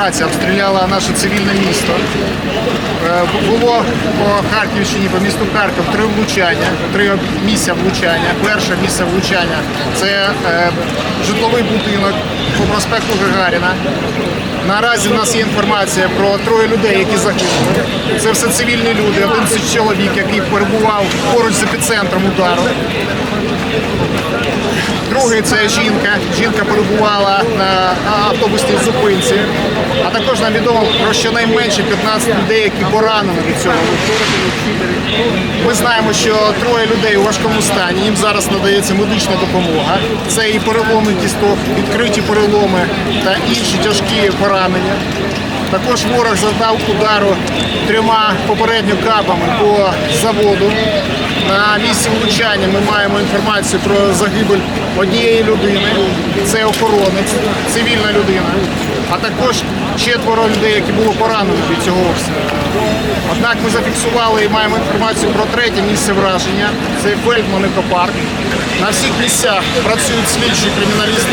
Обстріляла наше цивільне місто. Е, Було по Харківщині, по місту Харків три влучання, три місця влучання. Перше місце влучання це е, житловий будинок по проспекту Гагаріна. Наразі в нас є інформація про троє людей, які загинули. Це все цивільні люди, 11 чоловік, який перебував поруч з епіцентром удару. Другий жінка. Жінка перебувала на автобусній зупинці. А також нам відомо про щонайменше 15 людей, які поранені від цього. Ми знаємо, що троє людей у важкому стані. Їм зараз надається медична допомога. Це і переломи кісток, відкриті переломи та інші тяжкі поранення. Також ворог завдав удару трьома попередньо кабами по заводу. На місці влучання ми маємо інформацію про загибель однієї людини. Це охоронець, цивільна людина, а також четверо людей, які були поранені від цього обстрілу. Однак ми зафіксували і маємо інформацію про третє місце враження. Це Фельдман екопарк. На всіх місцях працюють слідчі криміналісти